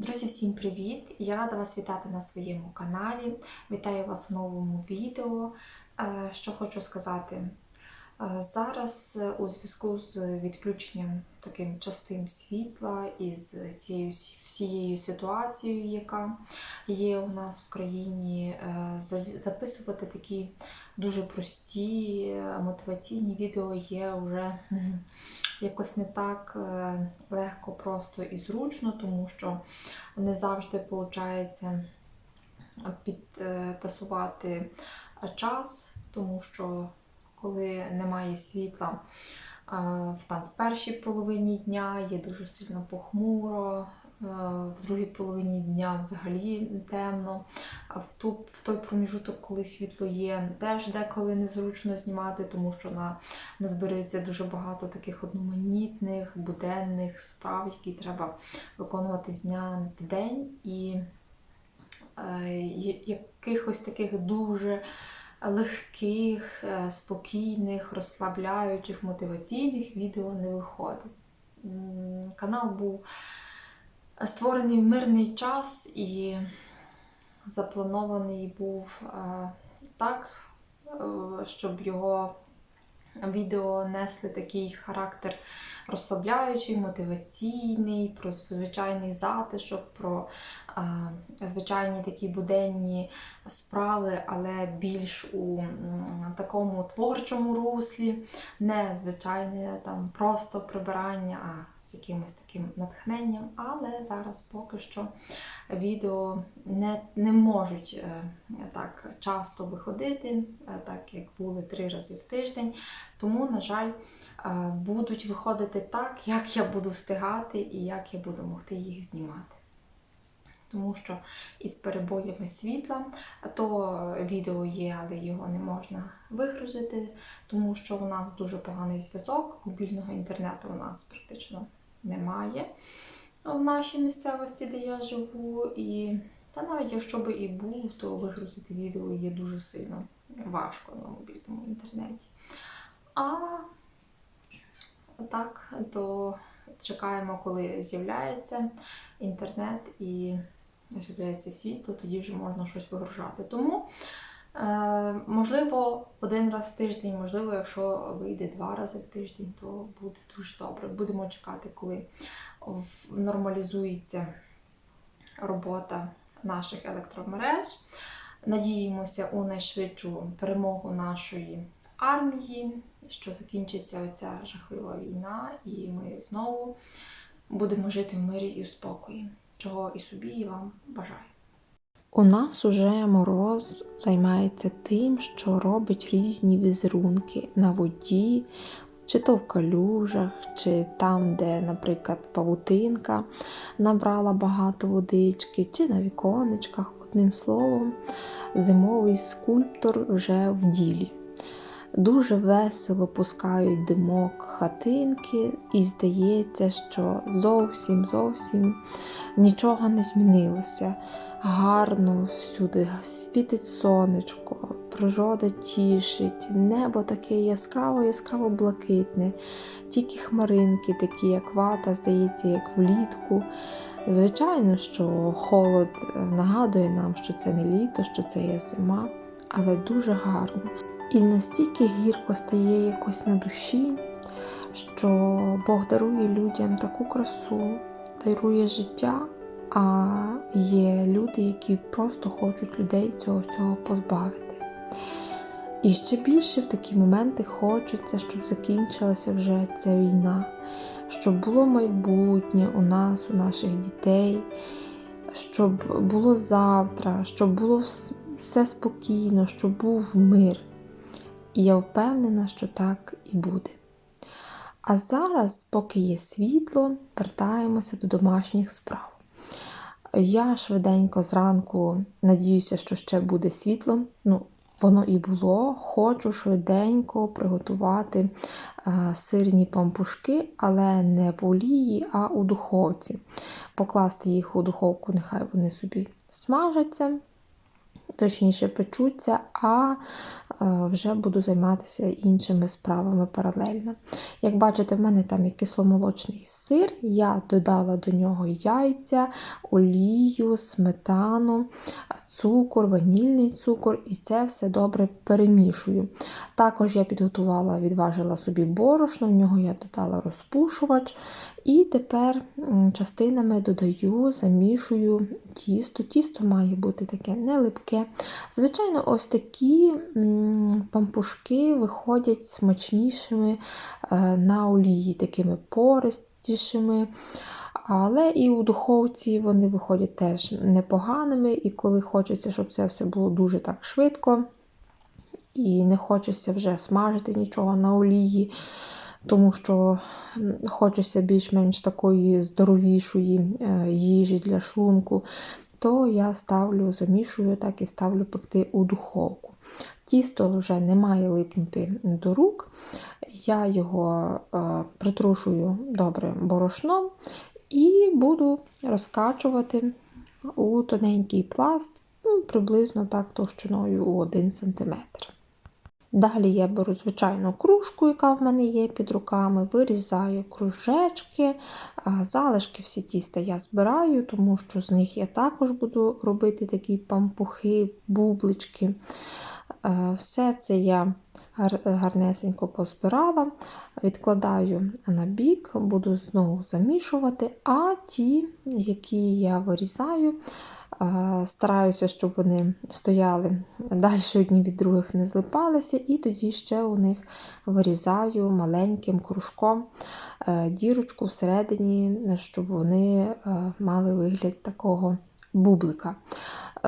Друзі, всім привіт! Я рада вас вітати на своєму каналі. Вітаю вас у новому відео. Е, Що хочу сказати. Зараз е, у зв'язку з відключенням таким частим світла і з цією всією ситуацією, яка є у нас в країні, е, записувати такі дуже прості е, мотиваційні відео є вже якось не так легко, просто і зручно, тому що не завжди виходить підтасувати час, тому що коли немає світла е, в там в першій половині дня є дуже сильно похмуро, е, в другій половині дня взагалі темно. А в, ту, в той проміжуток, коли світло є, теж деколи незручно знімати, тому що на, назбирується дуже багато таких одноманітних, буденних справ, які треба виконувати з дня в день. І е, якихось таких дуже легких, е, спокійних, розслабляючих, мотиваційних відео не виходить. Канал був створений в мирний час і запланований був е, так, е, щоб його відео несли такий характер розслабляючий, мотиваційний, про звичайний затишок, про е, звичайні такі буденні справи, але більш у м, такому творчому руслі, не звичайне там просто прибирання, а з якимось таким натхненням. Але зараз поки що відео не, не можуть е, так часто виходити, е, так як були три рази в тиждень. Тому, на жаль, е, будуть виходити так, як я буду встигати і як я буду могти їх знімати. Тому що із перебоями світла, то відео є, але його не можна вигрузити, тому що у нас дуже поганий зв'язок, мобільного інтернету у нас практично немає в нашій місцевості, де я живу. І та навіть якщо би і був, то вигрузити відео є дуже сильно важко на мобільному інтернеті. А так, то чекаємо, коли з'являється інтернет і з'являється світло, тоді вже можна щось вигружати. Тому, можливо, один раз в тиждень, можливо, якщо вийде два рази в тиждень, то буде дуже добре. Будемо чекати, коли нормалізується робота наших електромереж. Надіємося у найшвидшу перемогу нашої армії, що закінчиться оця жахлива війна, і ми знову будемо жити в мирі і в спокої, чого і собі, і вам бажаю. У нас уже мороз займається тим, що робить різні візерунки на воді, чи то в калюжах, чи там, де, наприклад, павутинка набрала багато водички, чи на віконечках. Одним словом, зимовий скульптор вже в ділі. Дуже весело пускають димок хатинки, і здається, що зовсім зовсім нічого не змінилося гарно всюди світить сонечко, природа тішить, небо таке яскраво, яскраво блакитне, тільки хмаринки, такі, як вата, здається, як влітку. Звичайно, що холод е, нагадує нам, що це не літо, що це є зима, але дуже гарно. І настільки гірко стає якось на душі, що Бог дарує людям таку красу, дарує життя. А є люди, які просто хочуть людей цього всього позбавити. І ще більше в такі моменти хочеться, щоб закінчилася вже ця війна, щоб було майбутнє у нас, у наших дітей, щоб було завтра, щоб було все спокійно, щоб був мир. І я впевнена, що так і буде. А зараз, поки є світло, вертаємося до домашніх справ. Я швиденько зранку надіюся, що ще буде світло. Ну, воно і було. Хочу швиденько приготувати е, сирні пампушки, але не в олії, а у духовці. Покласти їх у духовку, нехай вони собі смажаться. Точніше печуться, а е, вже буду займатися іншими справами паралельно. Як бачите, в мене там є кисломолочний сир, я додала до нього яйця, олію, сметану, цукор, ванільний цукор, і це все добре перемішую. Також я підготувала, відважила собі борошно, в нього я додала розпушувач. І тепер частинами додаю, замішую тісто. Тісто має бути таке не липке. Звичайно, ось такі пампушки виходять смачнішими е, на олії, такими пористішими. Але і у духовці вони виходять теж непоганими, і коли хочеться, щоб це все було дуже так швидко, і не хочеться вже смажити нічого на олії, тому що хочеться більш-менш такої здоровішої е, їжі для шлунку, то я ставлю, замішую так і ставлю пекти у духовку. Тісто вже не має липнути до рук. Я його е, притрушую добре борошном і буду розкачувати у тоненький пласт, ну, приблизно так товщиною у 1 см. Далі я беру звичайну кружку, яка в мене є під руками, вирізаю кружечки, залишки всі тіста я збираю, тому що з них я також буду робити такі пампухи, бублички. Е, Все це я гарнесенько позбирала, відкладаю на бік, буду знову замішувати, а ті, які я вирізаю, е, стараюся, щоб вони стояли далі одні від других не злипалися, і тоді ще у них вирізаю маленьким кружком е, дірочку всередині, щоб вони е, мали вигляд такого бублика.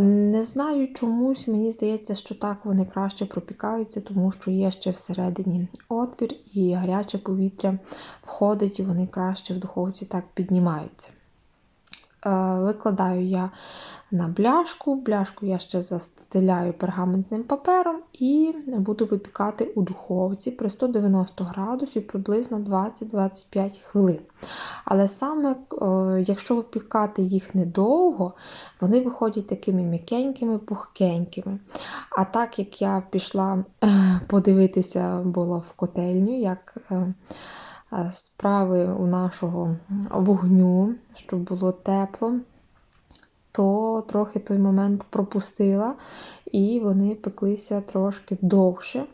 Не знаю чомусь, мені здається, що так вони краще пропікаються, тому що є ще всередині отвір і гаряче повітря входить, і вони краще в духовці так піднімаються. Е, Викладаю я на бляшку. Бляшку я ще застеляю пергаментним папером і буду випікати у духовці при 190 градусів приблизно 20-25 хвилин. Але саме, е, якщо випікати їх недовго, вони виходять такими м'якенькими, пухкенькими. А так як я пішла е, подивитися було в котельню, як справи у нашого вогню, щоб було тепло, то трохи той момент пропустила, і вони пеклися трошки довше.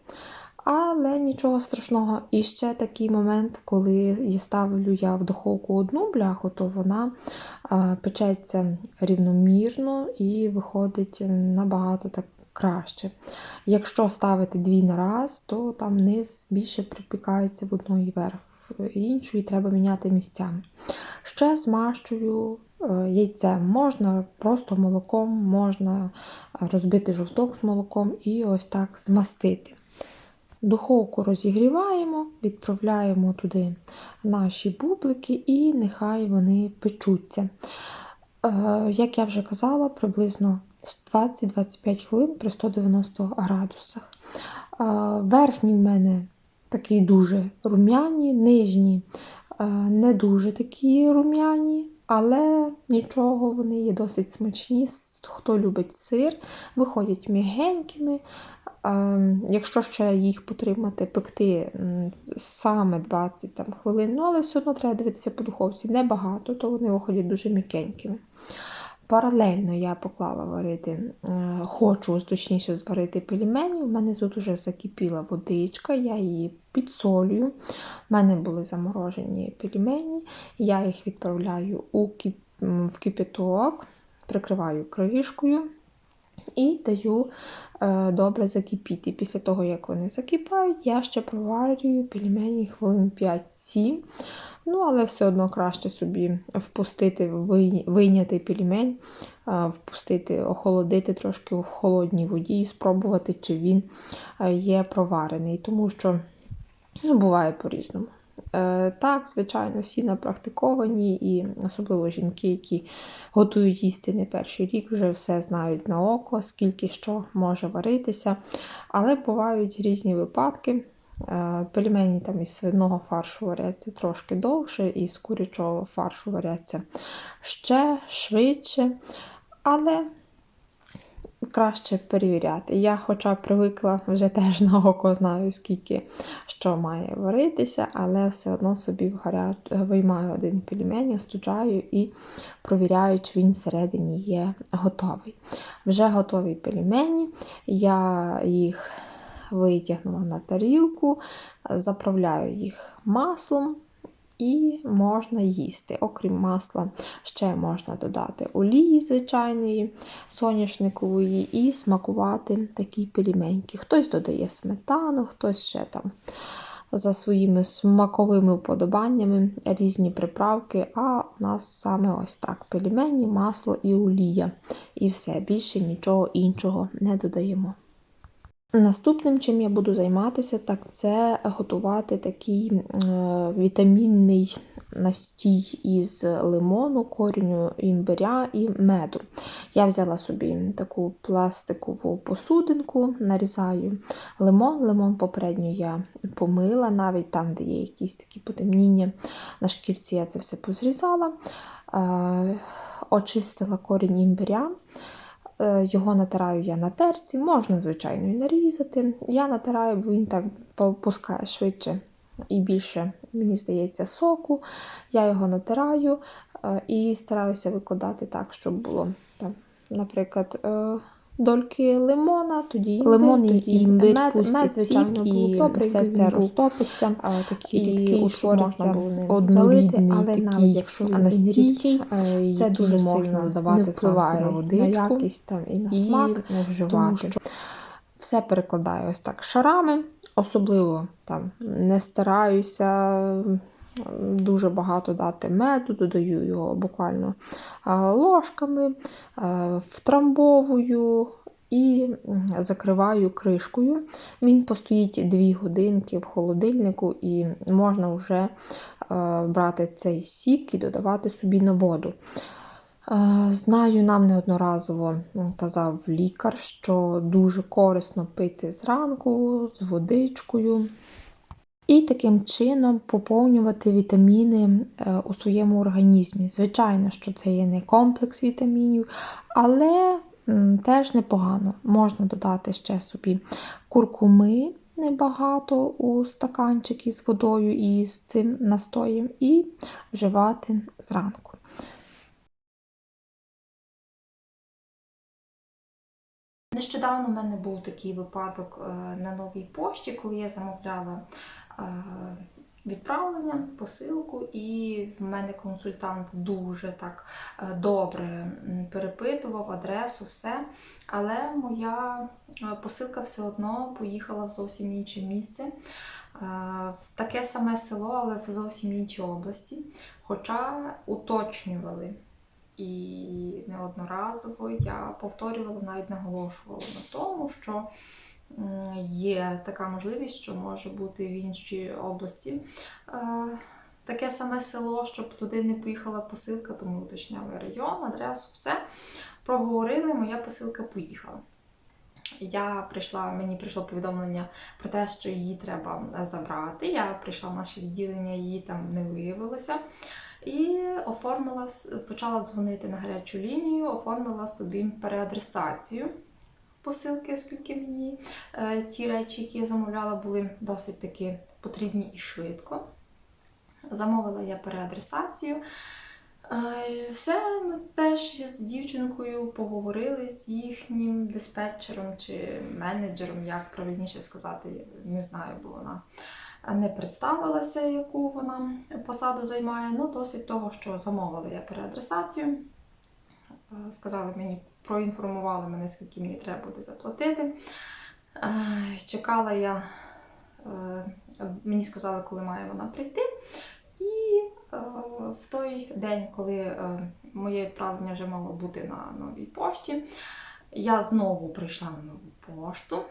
Але нічого страшного. І ще такий момент, коли ставлю я в духовку одну бляху, то вона печеться рівномірно і виходить набагато так краще. Якщо ставити дві на раз, то там низ більше припікається в одну і верх, іншу і треба міняти місцями. Ще змащую е, яйцем. Можна просто молоком, можна розбити жовток з молоком і ось так змастити. Духовку розігріваємо, відправляємо туди наші бублики, і нехай вони печуться. Е, Як я вже казала, приблизно 20-25 хвилин при 190 градусах. Е, Верхні в мене такі дуже рум'яні, нижні е, не дуже такі рум'яні, але нічого, вони є досить смачні. Хто любить сир, виходять м'ягенькими. Ем, Якщо ще їх потримати, пекти саме 20 там, хвилин, ну, але все одно треба дивитися по духовці. Небагато, то вони виходять дуже м'якенькими. Паралельно я поклала варити, е, хочу точніше зварити пельмені. У мене тут вже закипіла водичка, я її підсолюю. У мене були заморожені пельмені, я їх відправляю у кип... м, в кипяток, прикриваю кришкою і даю е, добре закипіти. Після того, як вони закипають, я ще проварюю пельмені хвилин 5-7. Ну, але все одно краще собі впустити, вийняти пельмень, впустити, охолодити трошки в холодній воді і спробувати, чи він е, є проварений, тому що ну, буває по-різному. Е, Так, звичайно, всі напрактиковані, і особливо жінки, які готують їсти не перший рік, вже все знають на око, скільки що може варитися. Але бувають різні випадки. Е, Пельмені там із свиного фаршу варяться трошки довше, і з курячого фаршу варяться ще швидше. Але краще перевіряти. Я, хоча привикла вже теж на око знаю, скільки що має варитися, але все одно собі в гаря... виймаю один пельмень, остуджаю і провіряю, чи він всередині є готовий. Вже готові пельмені, я їх витягнула на тарілку, заправляю їх маслом. І можна їсти. Окрім масла, ще можна додати олії звичайної, соняшникової, і смакувати такі пельменьки. Хтось додає сметану, хтось ще там за своїми смаковими вподобаннями різні приправки. А у нас саме ось так: пельмені, масло і олія. І все, більше нічого іншого не додаємо. Наступним, чим я буду займатися, так це готувати такий е, вітамінний настій із лимону, коріню імбиря і меду. Я взяла собі таку пластикову посудинку, нарізаю лимон. Лимон попередньо я помила, навіть там, де є якісь такі потемніння на шкірці, я це все позрізала, е, очистила корінь імбиря. Е, Його натираю я на терці, можна, звичайно, і нарізати. Я натираю, бо він так пускає швидше і більше, мені здається, соку. Я його натираю е, і стараюся викладати так, щоб було, там, наприклад, е, дольки лимона, тоді імбир, Лимон і тоді імбир мед, пустять мед, звичайно, сік, і добре, все це розтопиться. а, такий І рідкий, утвориться однорідний залити, але навіть якщо він настій, рідкий, Е, це дуже можна додавати не впливає на водичку якість там і на і смак. не Тому вживати. що все перекладаю ось так шарами, особливо там не стараюся дуже багато дати меду, додаю його буквально е, ложками, е, втрамбовую і закриваю кришкою. Він постоїть 2 годинки в холодильнику, і можна вже е, брати цей сік і додавати собі на воду. Знаю, нам неодноразово казав лікар, що дуже корисно пити зранку з водичкою. І таким чином поповнювати вітаміни е, у своєму організмі. Звичайно, що це є не комплекс вітамінів, але теж непогано. Можна додати ще собі куркуми небагато у стаканчик із водою і з цим настоєм, і вживати зранку. Нещодавно в мене був такий випадок е, на новій пошті, коли я замовляла е, відправлення, посилку, і в мене консультант дуже так е, добре перепитував адресу, все. Але моя посилка все одно поїхала в зовсім інше місце. В таке саме село, але в зовсім іншій області. Хоча уточнювали і неодноразово я повторювала, навіть наголошувала на тому, що є така можливість, що може бути в іншій області е, таке саме село, щоб туди не поїхала посилка, тому уточняли район, адресу, все. Проговорили, моя посилка поїхала. Я прийшла, мені прийшло повідомлення про те, що її треба забрати. Я прийшла в наше відділення, її там не виявилося. І оформила, почала дзвонити на гарячу лінію, оформила собі переадресацію посилки, оскільки мені е, ті речі, які я замовляла, були досить таки потрібні і швидко. Замовила я переадресацію. Е, Все ми теж з дівчинкою поговорили з їхнім диспетчером чи менеджером, як правильніше сказати, не знаю, бо вона не представилася, яку вона посаду займає. Ну, досить того, що замовила я переадресацію. Е, Сказали мені, проінформували мене, скільки мені треба буде заплатити. Е, Чекала я, е, мені сказали, коли має вона прийти. І в той день, коли моє відправлення вже мало бути на новій пошті, я знову прийшла на нову пошту.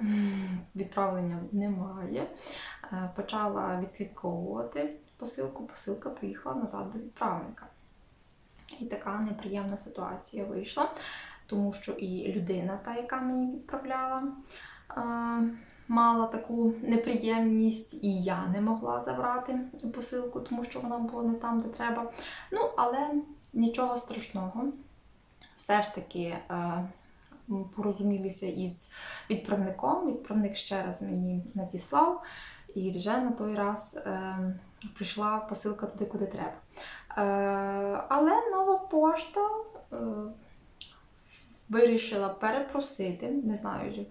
Відправлення немає. Е, Почала відслідковувати посилку. Посилка поїхала назад до відправника. І така неприємна ситуація вийшла, тому що і людина, та, яка мені відправляла, е, мала таку неприємність, і я не могла забрати посилку, тому що вона була не там, де треба. Ну, але нічого страшного. Все ж таки, е, порозумілися із відправником. Відправник ще раз мені надіслав, і вже на той раз е, прийшла посилка туди, куди треба. Е, але нова пошта е, вирішила перепросити, не знаю,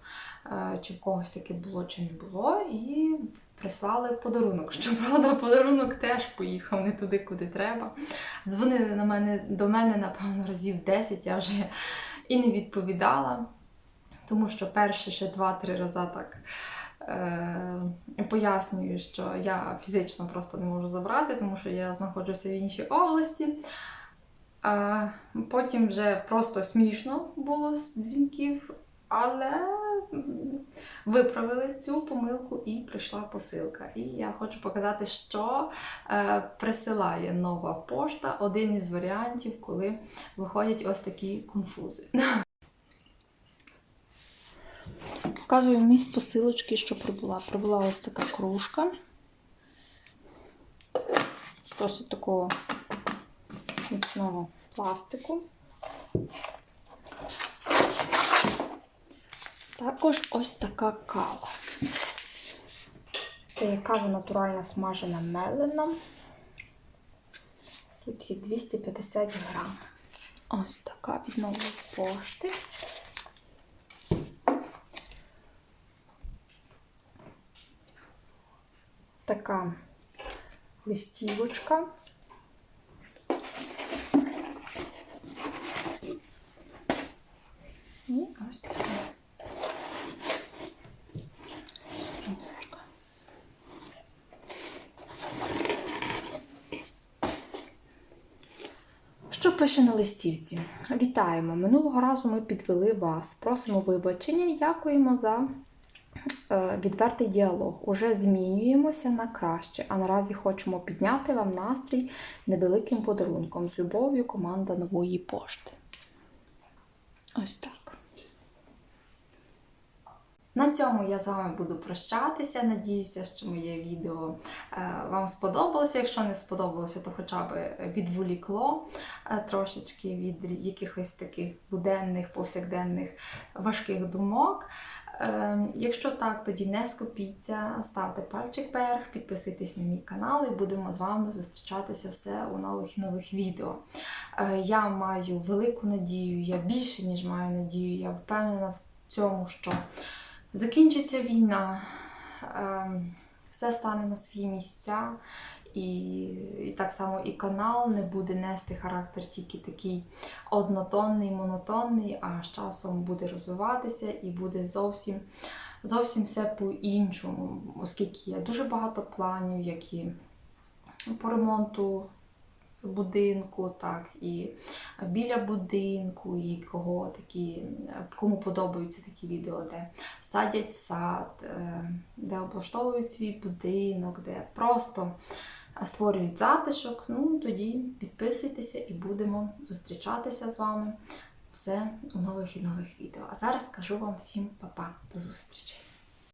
е, чи в когось таке було, чи не було, і прислали подарунок. Щоправда, подарунок теж поїхав не туди, куди треба. Дзвонили на мене, до мене, напевно, разів 10, я вже і не відповідала, тому що перші ще 2-3 рази так. Е, пояснюю, що я фізично просто не можу забрати, тому що я знаходжуся в іншій області. Потім вже просто смішно було з дзвінків, але виправили цю помилку і прийшла посилка. І я хочу показати, що е, присилає нова пошта. Один із варіантів, коли виходять ось такі конфузи. Показую вміст посилочки, що прибула. Прибула ось така кружка. Досить такого міцного пластику. Також ось така кава. Це є кава натуральна смажена мелена. Тут є 250 грам. Ось така від нової пошти. така листівочка. І ось така. Пише на листівці? Вітаємо! Минулого разу ми підвели вас. Просимо вибачення. Дякуємо за е, відвертий діалог. Уже змінюємося на краще, а наразі хочемо підняти вам настрій невеликим подарунком з любов'ю команда нової пошти. Ось так. На цьому я з вами буду прощатися. Надіюся, що моє відео е, вам сподобалося. Якщо не сподобалося, то хоча б відволікло е, трошечки від якихось таких буденних, повсякденних важких думок. Е, Якщо так, тоді не скупіться, ставте пальчик вверх, підписуйтесь на мій канал і будемо з вами зустрічатися все у нових і нових відео. Я маю велику надію, я більше ніж маю надію, я впевнена в цьому, що закінчиться війна, ем, все стане на свої місця, і, і так само і канал не буде нести характер тільки такий однотонний, монотонний, а з часом буде розвиватися і буде зовсім, зовсім все по-іншому, оскільки є дуже багато планів, які по ремонту будинку, так, і біля будинку, і кого такі, кому подобаються такі відео, де садять сад, е, де облаштовують свій будинок, де просто створюють затишок. Ну, тоді підписуйтеся і будемо зустрічатися з вами все у нових і нових відео. А зараз скажу вам всім па-па, до зустрічі!